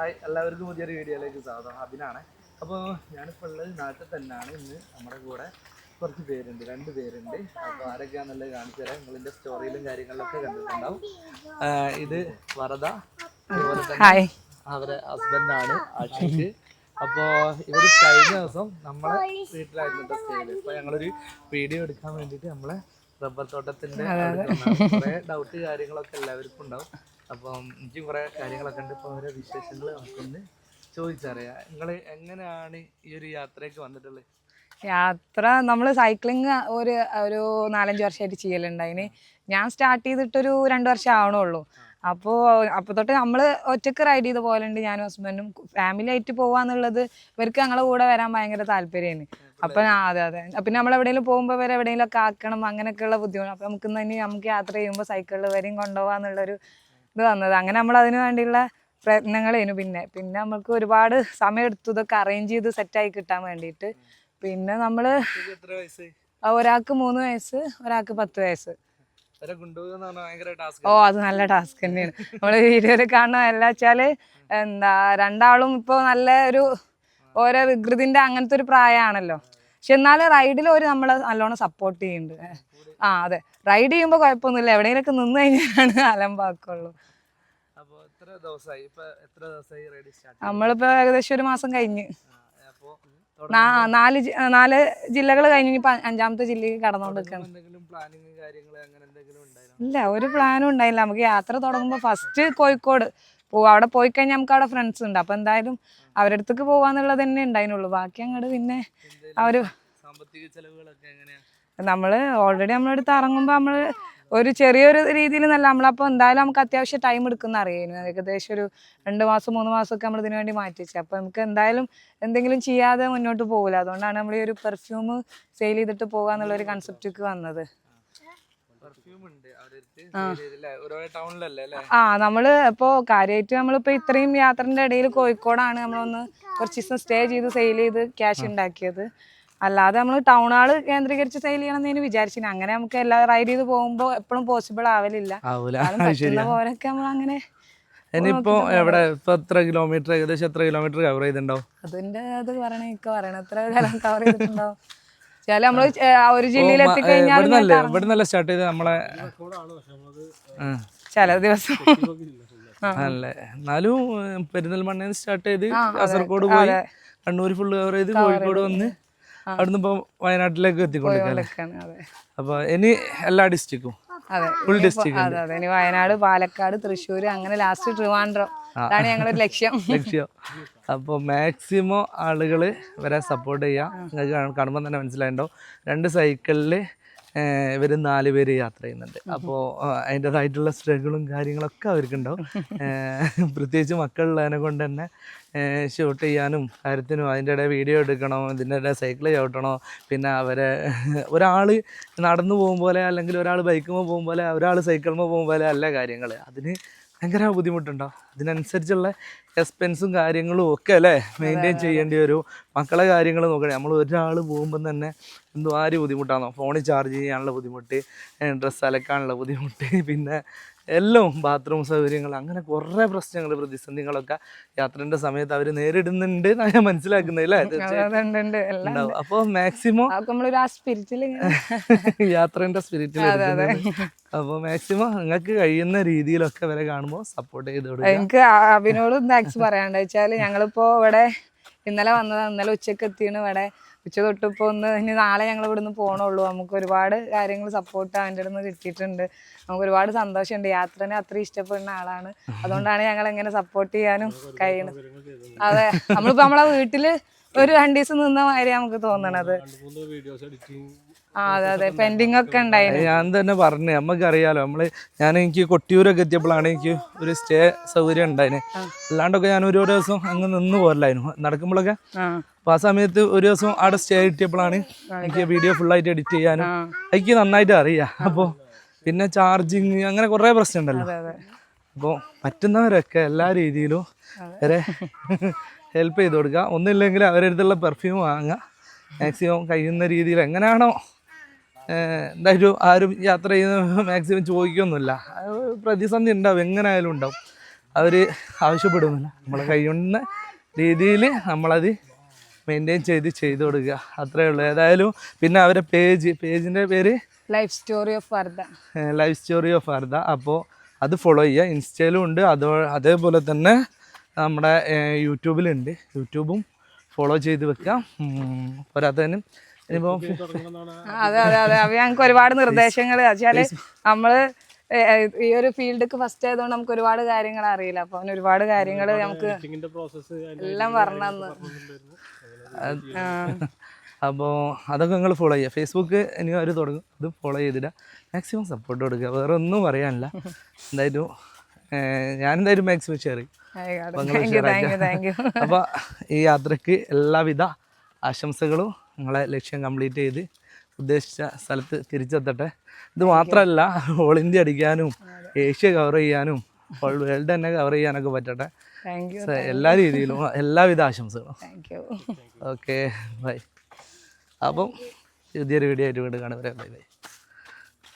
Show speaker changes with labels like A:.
A: Hi എല്ലാവർക്കും പുതിയൊരു വീഡിയോയിലേക്ക് സ്വാഗതം. അബിനാണ്. അപ്പോൾ ഞാനിപ്പോൾ ഉള്ളത് നാട്ടിൽ തന്നെയാണ്. ഇന്ന് നമ്മുടെ കൂടെ കുറച്ച് പേരുണ്ട് രണ്ട് പേരുണ്ട്. അപ്പോൾ ആരൊക്കെയാണെന്നുള്ളത് കാണിച്ചു തരാം. നിങ്ങളിന്റെ സ്റ്റോറിയിലും കാര്യങ്ങളിലൊക്കെ കണ്ടിട്ടുണ്ടാവും. ഇത് വരദ അതുപോലെ തന്നെ അവരെ ഹസ്ബൻഡാണ് ആഷിഖ് അപ്പോൾ ഇവർ കഴിഞ്ഞ ദിവസം നമ്മളെ വീട്ടിലായിരുന്നു സ്റ്റേ ചെയ്തത്. ഇപ്പോൾ ഞങ്ങളൊരു വീഡിയോ എടുക്കാൻ വേണ്ടിയിട്ട് നമ്മളെ റബ്ബർ തോട്ടത്തിന്റെ ഡൗട്ട് കാര്യങ്ങളൊക്കെ എല്ലാവർക്കും ഉണ്ടാവും. അപ്പം എനിക്ക് കുറേ കാര്യങ്ങളൊക്കെ ഉണ്ട്. ഇപ്പോ ഓരോ വിശേഷങ്ങൾ നമുക്കൊന്ന് ചോദിച്ചറിയാം. നിങ്ങൾ എങ്ങനെയാണ് ഈ ഒരു യാത്രയ്ക്ക് വന്നിട്ടുള്ളത്?
B: യാത്ര നമ്മൾ സൈക്ലിംഗ് ഒരു ഒരു നാലഞ്ച് വർഷമായിട്ട് ചെയ്യലുണ്ടായിന്. ഞാൻ സ്റ്റാർട്ട് ചെയ്തിട്ടൊരു രണ്ട് വർഷം ആവണുള്ളൂ. അപ്പോൾ അപ്പോൾ തൊട്ട് നമ്മൾ ഒറ്റയ്ക്ക് റൈഡ് ചെയ്ത് പോകലുണ്ട് ഞാനും ഹസ്ബൻഡും. ഫാമിലി ആയിട്ട് പോവാന്നുള്ളത് ഇവർക്ക് ഞങ്ങളെ കൂടെ വരാൻ ഭയങ്കര താല്പര്യമാണ്. അപ്പം അതെ അതെ. പിന്നെ നമ്മൾ എവിടെയെങ്കിലും പോകുമ്പോൾ വരെ എവിടെയെങ്കിലും ഒക്കെ ആക്കണം അങ്ങനെയൊക്കെയുള്ള ബുദ്ധിമുട്ട്. അപ്പം നമുക്ക് ഇനി നമുക്ക് യാത്ര ചെയ്യുമ്പോൾ സൈക്കിളിൽ വരെയും കൊണ്ടുപോകാന്നുള്ളൊരു ഇത് വന്നത് അങ്ങനെ നമ്മൾ അതിന് വേണ്ടിയുള്ള പ്രയത്നങ്ങളേനു പിന്നെ. പിന്നെ നമുക്ക് ഒരുപാട് സമയം എടുത്തു ഇതൊക്കെ അറേഞ്ച് ചെയ്ത് സെറ്റായി കിട്ടാൻ വേണ്ടിയിട്ട്. പിന്നെ നമ്മൾ ഒരാൾക്ക് മൂന്ന് വയസ്സ് ഒരാൾക്ക് പത്ത് വയസ്സ്. ഓ അത് നല്ല ടാസ്ക് തന്നെയാണ്. നമ്മൾ വീഡിയോയിൽ കാണുന്ന എല്ലാ വെച്ചാൽ എന്താ രണ്ടാളും ഇപ്പോൾ നല്ല ഒരു ഓരോ വികൃതിന്റെ അങ്ങനത്തെ ഒരു പ്രായമാണല്ലോ. പക്ഷെ എന്നാലും റൈഡിൽ ഒരു നമ്മളെ നല്ലോണം സപ്പോർട്ട് ചെയ്യുന്നുണ്ട്. ആ അതെ. റൈഡ് ചെയ്യുമ്പോൾ കുഴപ്പമൊന്നുമില്ല. എവിടെയെങ്കിലൊക്കെ നിന്ന് കഴിഞ്ഞാലാണ് അലമ്പാക്കുള്ളൂ നമ്മളിപ്പോൾ ഏകദേശം ഒരു മാസം കഴിഞ്ഞ്. നാല് നാല് ജില്ലകൾ കഴിഞ്ഞ് ഇപ്പൊ അഞ്ചാമത്തെ ജില്ലയിൽ
A: കടന്നുകൊണ്ടിരിക്കണം.
B: ഇല്ല ഒരു പ്ലാനും ഉണ്ടായില്ല. നമുക്ക് യാത്ര തുടങ്ങുമ്പോൾ ഫസ്റ്റ് കോഴിക്കോട്. പോവും അവിടെ പോയി കഴിഞ്ഞാൽ നമുക്ക് അവിടെ ഫ്രണ്ട്സ് ഉണ്ട്. അപ്പോൾ എന്തായാലും അവരുടെ അടുത്തേക്ക് പോകാന്നുള്ളത് തന്നെ ഉണ്ടായിരുന്നുള്ളൂ. ബാക്കി അങ്ങോട്ട് പിന്നെ അവർ
A: എങ്ങനെയാ?
B: നമ്മൾ ഓൾറെഡി നമ്മളടുത്ത് ഇറങ്ങുമ്പോൾ നമ്മൾ ഒരു ചെറിയൊരു രീതിയിൽ നല്ല നമ്മളപ്പോൾ എന്തായാലും നമുക്ക് അത്യാവശ്യം ടൈം എടുക്കുന്ന അറിയായിരുന്നു. ഏകദേശം ഒരു രണ്ട് മാസം മൂന്ന് മാസമൊക്കെ നമ്മൾ ഇതിനു വേണ്ടി മാറ്റിച്ചു അപ്പൊ അപ്പോൾ നമുക്ക് എന്തായാലും എന്തെങ്കിലും ചെയ്യാതെ മുന്നോട്ട് പോകില്ല അതുകൊണ്ടാണ് നമ്മൾ ഈ ഒരു പെർഫ്യൂം സെയിൽ ചെയ്തിട്ട് പോകാന്നുള്ള ഒരു കൺസെപ്റ്റിക്ക് വന്നത്.
A: പെർഫ്യൂം ഉണ്ട്. അവരുടെ ഓരോ ടൗണിലല്ലേ അല്ലേ?
B: ആ നമ്മൾ ഇപ്പോ കാര്യമായിട്ട് നമ്മളിപ്പോ ഇത്രയും യാത്രന്റെ ഇടയിൽ കോഴിക്കോടാണ് നമ്മളൊന്ന് കുറച്ച് ദിവസം സ്റ്റേ ചെയ്ത് സെയിൽ ചെയ്ത് ക്യാഷ് ഉണ്ടാക്കിയത്. അല്ലാതെ നമ്മൾ ടൗണുകൾ കേന്ദ്രീകരിച്ച് സെയിൽ ചെയ്യണം എന്ന് വിചാരിച്ചിന്. അങ്ങനെ നമുക്ക് എല്ലാ റൈഡ് ചെയ്ത് പോകുമ്പോ എപ്പോഴും പോസിബിൾ ആവലില്ല. പോലൊക്കെ നമ്മൾ അങ്ങനെ
A: ഇനിയിപ്പോ എവിടെ? ഇപ്പൊ എത്ര കിലോമീറ്റർ ഏകദേശം എത്ര കിലോമീറ്റർ കവർ ചെയ്തിട്ടുണ്ടാവും?
B: അതിന്റെ അത് പറയണ ഇക്ക പറയണ. എത്ര കാലം കവർ ചെയ്തിട്ടുണ്ടാവും? ചില നമ്മൾ ഒരു ജില്ലയിൽ എത്തിക്കഴിഞ്ഞാൽ
A: ഇവിടുന്നല്ലേ ഇവിടുന്നല്ല സ്റ്റാർട്ട് ചെയ്ത് നമ്മളെ
B: ചില ദിവസം.
A: അല്ലേ എന്നാലും പെരിന്തൽമണ്ണയിൽ സ്റ്റാർട്ട് ചെയ്ത് കാസർഗോഡ് പോയി. കണ്ണൂർ ഫുള്ള് കവർ ചെയ്ത് കോഴിക്കോട് വന്ന് അവിടുന്ന് ഇപ്പൊ വയനാട്ടിലേക്ക്
B: എത്തിക്കൊണ്ടിരിക്കാം
A: അപ്പൊ ഇനി എല്ലാ ഡിസ്ട്രിക്റ്റും
B: അതെ.
A: ഫുൾ
B: ഡിസ്ട്രിക്റ്റ്
A: ഡിസ്ട്രിക്ട്
B: അതെ അതെ. ഇനി വയനാട് പാലക്കാട് തൃശ്ശൂർ അങ്ങനെ ലാസ്റ്റ് ട്രിവാൻഡ്രം. അതാണ് ഞങ്ങളുടെ ലക്ഷ്യം.
A: ലക്ഷ്യം. അപ്പോൾ മാക്സിമം ആളുകൾ വരെ സപ്പോർട്ട് ചെയ്യുക നിങ്ങൾക്ക് കാണുമ്പോൾ തന്നെ മനസ്സിലായിട്ടുണ്ടോ രണ്ട് സൈക്കിളിൽ ഇവർ നാല് പേര് യാത്ര ചെയ്യുന്നുണ്ട്. അപ്പോൾ അതിന്റെതായിട്ടുള്ള സ്ട്രഗിളും കാര്യങ്ങളൊക്കെ അവർക്കുണ്ടാവും. പ്രത്യേകിച്ച് മക്കളുള്ളതിനെ കൊണ്ട് തന്നെ ഷൂട്ട് ചെയ്യാനും കാര്യത്തിനും അതിന്റെ ഇടയിൽ വീഡിയോ എടുക്കണം ഇതിന്റെ ഇടയിൽ സൈക്കിൾ ചവിട്ടണോ പിന്നെ അവരെ ഒരാൾ നടന്നു പോകും പോലെ അല്ലെങ്കിൽ ഒരാൾ ബൈക്കുമ്പോൾ പോകും പോലെ ഒരാൾ സൈക്കിളുമ്പോൾ പോകും പോലെ അല്ല കാര്യങ്ങൾ അതിന് ഭയങ്കര ബുദ്ധിമുട്ടുണ്ടോ? അതിനനുസരിച്ചുള്ള എക്സ്പെൻസും കാര്യങ്ങളും ഒക്കെ അല്ലേ? മെയിന്റെയിൻ ചെയ്യേണ്ടി വരും. മക്കളെ കാര്യങ്ങൾ നോക്കണേ. നമ്മൾ ഒരാൾ പോകുമ്പം തന്നെ എന്തോ ആര് ബുദ്ധിമുട്ടാണോ? ഫോണിൽ ചാർജ് ചെയ്യാനുള്ള ബുദ്ധിമുട്ട് ഡ്രസ്സ് അലക്കാനുള്ള ബുദ്ധിമുട്ട് പിന്നെ എല്ലാം ബാത്റൂം സൗകര്യങ്ങൾ അങ്ങനെ കുറേ പ്രശ്നങ്ങൾ പ്രതിസന്ധികളൊക്കെ യാത്രയുടെ സമയത്ത് അവർ നേരിടുന്നുണ്ട് എന്നാണ് ഞാൻ മനസ്സിലാക്കുന്നത് അല്ലേ? ഉണ്ടാവും. അപ്പോൾ മാക്സിമം
B: യാത്രേന്റെ സ്പിരിറ്റിൽ
A: അപ്പോൾ മാക്സിമം നിങ്ങൾക്ക് കഴിയുന്ന രീതിയിലൊക്കെ വരെ കാണുമ്പോൾ സപ്പോർട്ട് ചെയ്ത് കൊടുക്കുക.
B: എനിക്ക് അഭിനോട് താങ്ക്സ് പറയാണ്ട് വെച്ചാൽ ഞങ്ങളിപ്പോ ഇവിടെ ഇന്നലെ വന്നതാണ് ഇന്നലെ ഉച്ചയ്ക്ക് എത്തിയാണ് ഇവിടെ. ഉച്ച തൊട്ടിപ്പോ ഒന്ന് ഇനി നാളെ ഞങ്ങൾ ഇവിടുന്ന് പോണുള്ളൂ. നമുക്ക് ഒരുപാട് കാര്യങ്ങൾ സപ്പോർട്ട് അവന്റെ അടുത്ത് കിട്ടിയിട്ടുണ്ട്. നമുക്ക് ഒരുപാട് സന്തോഷമുണ്ട് യാത്രനെ അത്ര ഇഷ്ടപ്പെടുന്ന ആളാണ്. അതുകൊണ്ടാണ് ഞങ്ങൾ എങ്ങനെ സപ്പോർട്ട് ചെയ്യാനും കഴിയുന്നത് അതെ. നമ്മളിപ്പോ നമ്മളെ വീട്ടിൽ ഒരു രണ്ടു ദിവസം നിന്ന മാതിരി നമുക്ക് തോന്നണത്.
A: ഞാൻ തന്നെ പറഞ്ഞു നമുക്കറിയാലോ. നമ്മൾ ഞാൻ എനിക്ക് കൊട്ടിയൂരൊക്കെ എത്തിയപ്പോഴാണ് എനിക്ക് ഒരു സ്റ്റേ സൗകര്യം ഉണ്ടായിന്. അല്ലാണ്ടൊക്കെ ഞാൻ ഒരു ദിവസം അങ്ങ് നിന്ന് പോരലായിരുന്നു. നടക്കുമ്പോഴൊക്കെ അപ്പൊ ആ സമയത്ത് ഒരു ദിവസം അവിടെ സ്റ്റേ കിട്ടിയപ്പോഴാണ് എനിക്ക് വീഡിയോ ഫുൾ ആയിട്ട് എഡിറ്റ് ചെയ്യാനും എനിക്ക് നന്നായിട്ട് അറിയാം. അപ്പോൾ പിന്നെ ചാർജിങ് അങ്ങനെ കുറെ
B: പ്രശ്നം ഉണ്ടല്ലോ
A: അപ്പോൾ പറ്റുന്നവരൊക്കെ എല്ലാ രീതിയിലും വരെ ഹെൽപ്പ് ചെയ്ത് കൊടുക്കുക. ഒന്നുമില്ലെങ്കിൽ അവരുടെ അടുത്തുള്ള പെർഫ്യൂം വാങ്ങുക. മാക്സിമം കഴിയുന്ന രീതിയിൽ എങ്ങനെയാണോ എന്തായാലും ആരും യാത്ര ചെയ്യുന്ന മാക്സിമം ചോദിക്കൊന്നുമില്ല. പ്രതിസന്ധി ഉണ്ടാവും എങ്ങനെ ആയാലും ഉണ്ടാവും. അവർ ആവശ്യപ്പെടുന്നില്ല. നമ്മളെ കഴിയുന്ന രീതിയിൽ നമ്മളത് മെയിന്റെയിൻ ചെയ്ത് ചെയ്തു കൊടുക്കുക. അത്രേ ഉള്ളൂ. ഏതായാലും പിന്നെ അവരെ പേജ് പേജിന്റെ പേര്?
B: Life story of വർദ്ധ
A: life story of അർദ അപ്പോൾ അത് ഫോളോ ചെയ്യുക. ഇൻസ്റ്റയിലും ഉണ്ട്. അതോ അതേപോലെ തന്നെ നമ്മുടെ യൂട്യൂബിലുണ്ട്. യൂട്യൂബും ഫോളോ ചെയ്ത് വെക്കാം. പോരാത്തതിന്
B: അതെ അതെ അതെ. അപ്പൊ ഞങ്ങൾക്ക് ഒരുപാട് നിർദ്ദേശങ്ങൾ വെച്ചാൽ നമ്മൾ ഈ ഒരു ഫീൽഡ്ക്ക് ഫസ്റ്റ് ആയതുകൊണ്ട് നമുക്ക് ഒരുപാട് കാര്യങ്ങൾ അറിയില്ല. അപ്പൊ അവന് ഒരുപാട് കാര്യങ്ങൾ നമുക്ക് എല്ലാം പറഞ്ഞു അപ്പോ
A: അപ്പോൾ അതൊക്കെ നിങ്ങൾ ഫോളോ ചെയ്യുക. ഫേസ്ബുക്ക് ഇനി അവർ തുടങ്ങും. അത് ഫോളോ ചെയ്തിടുക മാക്സിമം സപ്പോർട്ട് കൊടുക്കുക. വേറെ ഒന്നും പറയാനില്ല. എന്തായാലും ഞാൻ എന്തായാലും മാക്സിമം ഷെയർ ചെയ്യും.
B: അപ്പൊ
A: അപ്പോൾ ഈ യാത്രയ്ക്ക് എല്ലാവിധ ആശംസകളും നിങ്ങളെ ലക്ഷ്യം കംപ്ലീറ്റ് ചെയ്ത് ഉദ്ദേശിച്ച സ്ഥലത്ത് തിരിച്ചെത്തട്ടെ. ഇത് മാത്രമല്ല ഓൾ ഇന്ത്യ അടിക്കാനും ഏഷ്യ കവർ ചെയ്യാനും ഓൾ വേൾഡ് തന്നെ കവർ ചെയ്യാനൊക്കെ പറ്റട്ടെ. എല്ലാ രീതിയിലും എല്ലാവിധ ആശംസകളും. ഓക്കെ ബൈ അപ്പം പുതിയൊരു വീഡിയോ ആയിട്ട് വീണ്ടും കാണുവരെ ബൈ ബൈ